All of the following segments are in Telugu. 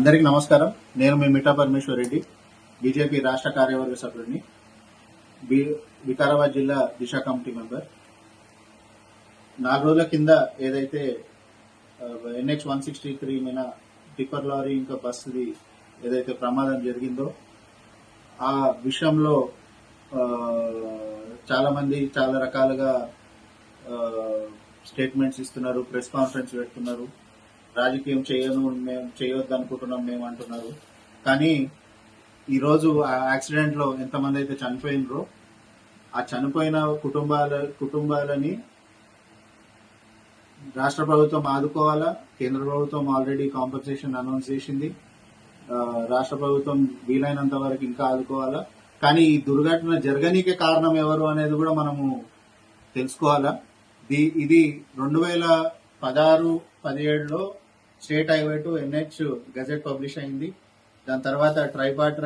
అందరికీ నమస్కారం. నేను మీ మిఠా పరమేశ్వర్ రెడ్డి బీజేపీ రాష్ట్ర కార్యవర్గ సభ్యుడిని బి- వికారాబాద్ జిల్లా దిశ కమిటీ మెంబర్. నాలుగు రోజుల కింద ఏదైతే ఎన్హెచ్ వన్ సిక్స్టీ త్రీ మీద టిప్పర్ లారీ ఇంకా బస్సుది ఏదైతే ప్రమాదం జరిగిందో ఆ విషయంలో చాలామంది చాలా మంది చాలా రకాలుగా స్టేట్మెంట్స్ ఇస్తున్నారు ప్రెస్ కాన్ఫరెన్స్ పెడుతున్నారు. రాజకీయం చేయను మేము చేయొద్దు అనుకుంటున్నాం మేము అంటున్నారు. కానీ ఈరోజు ఆ యాక్సిడెంట్లో ఎంతమంది అయితే చనిపోయినరో ఆ చనిపోయిన కుటుంబాల కుటుంబాలని రాష్ట్ర ప్రభుత్వం ఆదుకోవాలా? కేంద్ర ప్రభుత్వం ఆల్రెడీ కాంపన్సేషన్ అనౌన్స్ చేసింది. రాష్ట్ర ప్రభుత్వం వీలైనంత వరకు ఇంకా ఆదుకోవాలా? కానీ ఈ దుర్ఘటన జరగనీకే కారణం ఎవరు అనేది కూడా మనము తెలుసుకోవాలా? ది- ఇది రెండు వేల పదహారు పదిహేడులో state highway to NH gazette publish అయింది. దాని తర్వాత ట్రైపార్ట్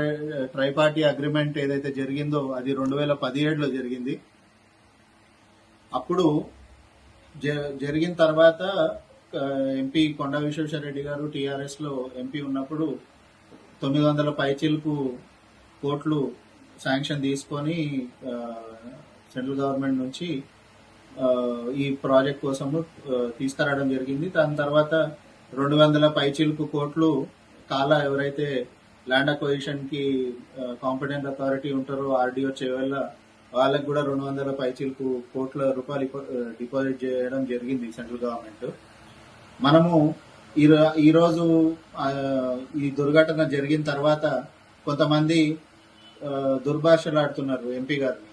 ట్రైపార్టీ అగ్రిమెంట్ ఏదైతే జరిగిందో అది రెండు వేల పదిహేడులో జరిగింది. అప్పుడు జ- జరిగిన తర్వాత ఎంపీ కొండ విశ్వేశ్వరరెడ్డి గారు టీఆర్ఎస్లో ఎంపీ ఉన్నప్పుడు తొమ్మిది వందల పైచీలకు కోట్లు శాంక్షన్ తీసుకొని సెంట్రల్ గవర్నమెంట్ నుంచి ఈ ప్రాజెక్ట్ కోసము తీసుకురావడం జరిగింది. దాని తర్వాత రెండు వందల పైచిలుపు కోట్లు కాలా ఎవరైతే ల్యాండ్ అక్వజిషన్కి కాంపిటెంట్ అథారిటీ ఉంటారో ఆర్డీఓ చేవల్ల వాళ్ళకి కూడా రెండు వందల పైచిలుపు కోట్ల రూపాయలు డిపాజిట్ చేయడం జరిగింది సెంట్రల్ గవర్నమెంట్. మనము ఈ ఈరోజు ఈ దుర్ఘటన జరిగిన తర్వాత కొంతమంది దుర్భాషలాడుతున్నారు ఎంపీ గారిని.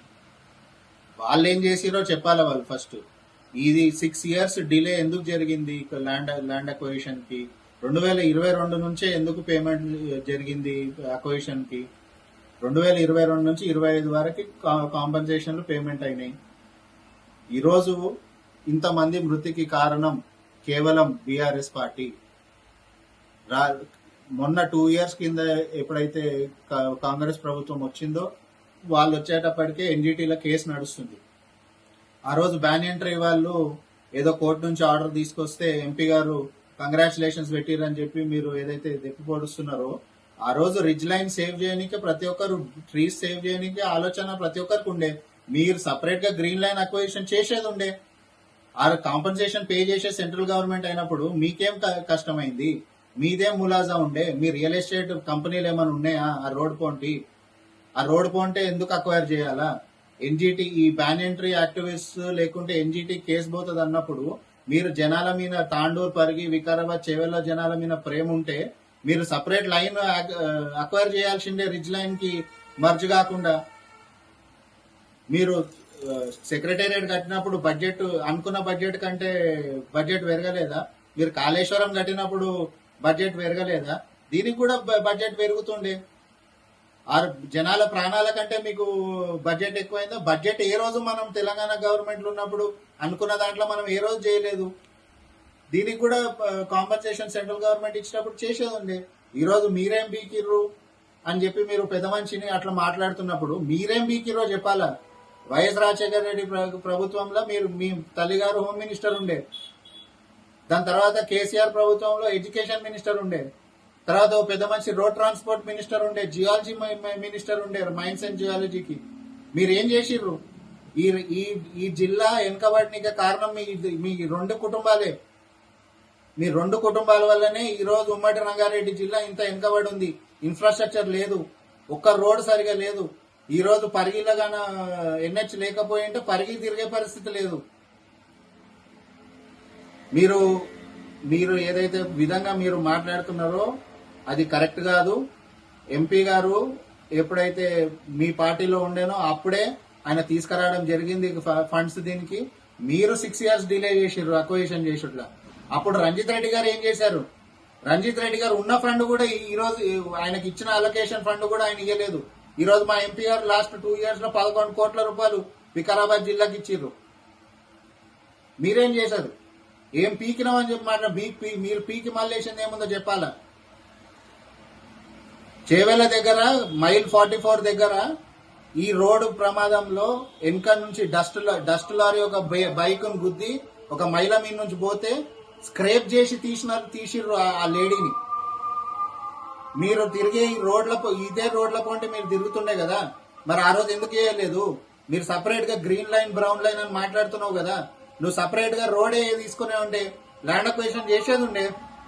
వాళ్ళు ఏం చేసిరో చెప్పాలి వాళ్ళు ఫస్ట్? ఇది సిక్స్ ఇయర్స్ డిలే ఎందుకు జరిగింది? ల్యాండ్ ల్యాండ్ అక్వజిషన్కి. రెండు వేల ఇరవై రెండు నుంచే ఎందుకు పేమెంట్ జరిగింది అక్వజిషన్కి? రెండు వేల ఇరవై రెండు నుంచి ఇరవై ఐదు వరకు కాంపెన్సేషన్లు పేమెంట్ అయినాయి. ఈరోజు ఇంతమంది మృతికి కారణం కేవలం బీఆర్ఎస్ పార్టీ. రా- మొన్న టూ ఇయర్స్ కింద ఎప్పుడైతే కా- కాంగ్రెస్ ప్రభుత్వం వచ్చిందో వాళ్ళు వచ్చేటప్పటికే ఎన్జిటీలో కేసు నడుస్తుంది. ఆ రోజు బ్యాన్ ఎంట్రీ వాళ్ళు ఏదో కోర్టు నుంచి ఆర్డర్ తీసుకొస్తే ఎంపీ గారు కంగ్రాచులేషన్స్ పెట్టిరని చెప్పి మీరు ఏదైతే దెప్పి పొడుస్తున్నారో ఆ రోజు రిజ్ లైన్ సేవ్ చేయడానికి ప్రతి ఒక్కరు ట్రీస్ సేవ్ చేయడానికి ఆలోచన ప్రతి ఒక్కరికి ఉండే. మీరు సపరేట్గా గ్రీన్ లైన్ అక్వజిషన్ చేసేది ఉండే. ఆ కాంపన్సేషన్ పే చేసే సెంట్రల్ గవర్నమెంట్ అయినప్పుడు మీకేం క- కష్టమైంది? మీదేం ములాజా ఉండే? మీ రియల్ ఎస్టేట్ కంపెనీలు ఏమైనా ఉన్నాయా? ఆ రోడ్ పోంటి. ఆ రోడ్ పోంటే ఎందుకు అక్వైర్ చేయాలా? ఎన్జిటి ఈ బ్యాన్ ఎంట్రీ యాక్టివిస్ట్ లేకుంటే ఎన్జిటి కేసు పోతుంది అన్నప్పుడు మీరు జనాల మీద తాండూరు పరిగి వికారాబాద్ చెవెల్లో జనాల మీద ప్రేమ ఉంటే మీరు సపరేట్ లైన్ అక్వైర్ చేయాల్సిందే రిజ్ లైన్కి మర్జ్ కాకుండా. మీరు సెక్రటేరియట్ కట్టినప్పుడు బడ్జెట్ అనుకున్న బడ్జెట్ కంటే బడ్జెట్ పెరగలేదా? మీరు కాళేశ్వరం కట్టినప్పుడు బడ్జెట్ పెరగలేదా? దీనికి కూడా బ- బడ్జెట్ పెరుగుతుండే. ఆరు జనాల ప్రాణాల కంటే మీకు బడ్జెట్ ఎక్కువైందో బడ్జెట్ ఏ రోజు మనం తెలంగాణ గవర్నమెంట్ ఉన్నప్పుడు అనుకున్న దాంట్లో మనం ఏ రోజు చేయలేదు. దీనికి కూడా కాంపన్సేషన్ సెంట్రల్ గవర్నమెంట్ ఇచ్చినప్పుడు చేసేది ఉండే ఈ రోజు మీరేం బీకిర్రు అని చెప్పి మీరు పెద్ద మనిషిని అట్లా మాట్లాడుతున్నప్పుడు మీరేం బీకిర్రో చెప్పాలా? వైఎస్ రాజశేఖర రెడ్డి ప్రభుత్వంలో మీరు మీ తల్లిగారు హోమ్ మినిస్టర్ ఉండే. దాని తర్వాత కేసీఆర్ ప్రభుత్వంలో ఎడ్యుకేషన్ మినిస్టర్ ఉండే. తర్వాత ఓ పెద్ద మనిషి రోడ్ ట్రాన్స్పోర్ట్ మినిస్టర్ ఉండే జియాలజీ మినిస్టర్ ఉండే మైన్స్ అండ్ జియాలజీకి. మీరు ఏం చేసిర్రు? ఈ ఈ ఈ జిల్లా వెనుకబడిన కారణం మీ మీ రెండు కుటుంబాలే. మీ రెండు కుటుంబాల వల్లనే ఈ రోజు ఉమ్మడి రంగారెడ్డి జిల్లా ఇంత వెనుకబడి ఉంది ఇన్ఫ్రాస్ట్రక్చర్ లేదు. ఒక్క రోడ్ సరిగా లేదు. ఈ రోజు పరిగిలో ఎన్హెచ్ లేకపోయింటే పరిగి తిరిగే పరిస్థితి లేదు. మీరు మీరు ఏదైతే విధంగా మీరు మాట్లాడుతున్నారో అది కరెక్ట్ కాదు. ఎంపీ గారు ఎప్పుడైతే మీ పార్టీలో ఉండేనో అప్పుడే ఆయన తీసుకురావడం జరిగింది ఫ- ఫండ్స్ దీనికి. మీరు సిక్స్ ఇయర్స్ డిలే చేసారు అక్వజిషన్ చేసేట్లా అప్పుడు రంజిత్ రెడ్డి గారు ఏం చేశారు? రంజిత్ రెడ్డి గారు ఉన్న ఫండ్ కూడా ఈ- రోజు ఆయనకి ఇచ్చిన అలొకేషన్ ఫండ్ కూడా ఆయన ఇవ్వలేదు ఈ రోజు మా ఎంపీ గారు లాస్ట్ టూ ఇయర్స్లో పదకొండు కోట్ల రూపాయలు వికారాబాద్ జిల్లాకి ఇచ్చిర్రు. మీరేం చేశారు? ఏం పీకినామని చెప్పి మాట మీరు పీకి మళ్ళీ ఏముందో చెప్పాలా? చేవెల దగ్గర మైల్ ఫార్టీ ఫోర్ దగ్గర ఈ రోడ్డు ప్రమాదంలో వెనక నుంచి డస్ట్ డస్ట్ లారీ ఒక బైక్ గుద్ది ఒక మహిళ మీద నుంచి పోతే స్క్రేప్ చేసి తీసిన తీసిర్రు ఆ- లేడీని. మీరు తిరిగే ఈ రోడ్ల పో- ఇదే రోడ్ల పోంటే మీరు తిరుగుతుండే కదా. మరి ఆ రోజు ఎందుకు చేయలేదు? మీరు సపరేట్గా గ్రీన్ లైన్ బ్రౌన్ లైన్ అని మాట్లాడుతున్నావు కదా. నువ్వు సపరేట్గా రోడే తీసుకునే ఉండే? ల్యాండ్ అక్వేషన్ చేసేది ఉండే?